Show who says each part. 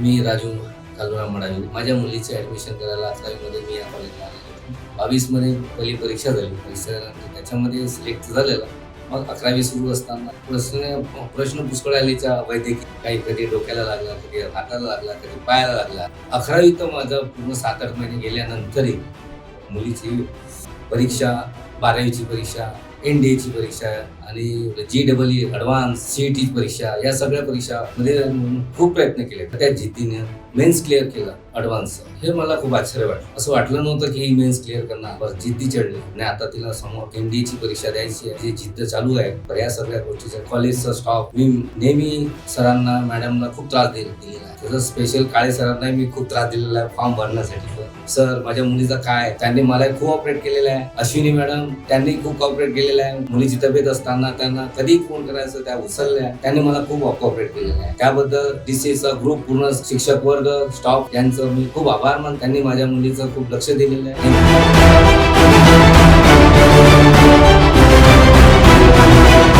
Speaker 1: मी राजू कालुराम मडावी. माझ्या मुलीचं ॲडमिशन करायला अकरावीमध्ये मी या कॉलेजला आलेलो बावीसमध्ये पहिली परीक्षा झाली. परीक्षा त्याच्यामध्ये सिलेक्ट झालेला. मग अकरावी सुरू असताना प्रश्न प्रश्न पुष्कळालीच्या वैद्यकीय काही कधी डोक्याला लागला कधी हाताला लागला कधी पायाला लागला. अकरावी तर माझं पूर्ण सात आठ महिने गेल्यानंतरही मुलीची परीक्षा बारावीची परीक्षा एन डी एची परीक्षा आणि G double E advance C T परीक्षा या सगळ्या परीक्षामध्ये खूप प्रयत्न केले. त्या जिद्दीने मेन्स क्लिअर केलं ॲडव्हान्स हे मला खूप आश्चर्य वाटलं. असं वाटलं नव्हतं की ही मेन्स क्लिअर करणार. जिद्दी चढली. आणि आता तिला समोर एन डी ची परीक्षा द्यायची आहे. जी जिद्द चालू आहे. तर या सगळ्या गोष्टीचा कॉलेजचा स्टॉफ मी नेहमी सरांना मॅडमना खूप त्रास दिलेला आहे. स्पेशल काळे सरांना मी खूप त्रास दिलेला आहे. फॉर्म भरण्यासाठी. सर माझ्या मुलीचं काय? त्यांनी मला खूप ऑपरेट केलेलं आहे. अश्विनी मॅडम त्यांनी खूप कॉपरेट केलेलं आहे. मुलीची तब्येत असताना त्यांना कधी फोन करायचं त्या उचलल्या. त्यांनी मला खूप कॉपरेट केलेलं आहे. त्याबद्दल डीसीचा ग्रुप पूर्ण शिक्षक वर्ग स्टाफ यांचं मी खूप आभार मान त्यांनी माझ्या मुलीचं खूप लक्ष दिलेलं आहे.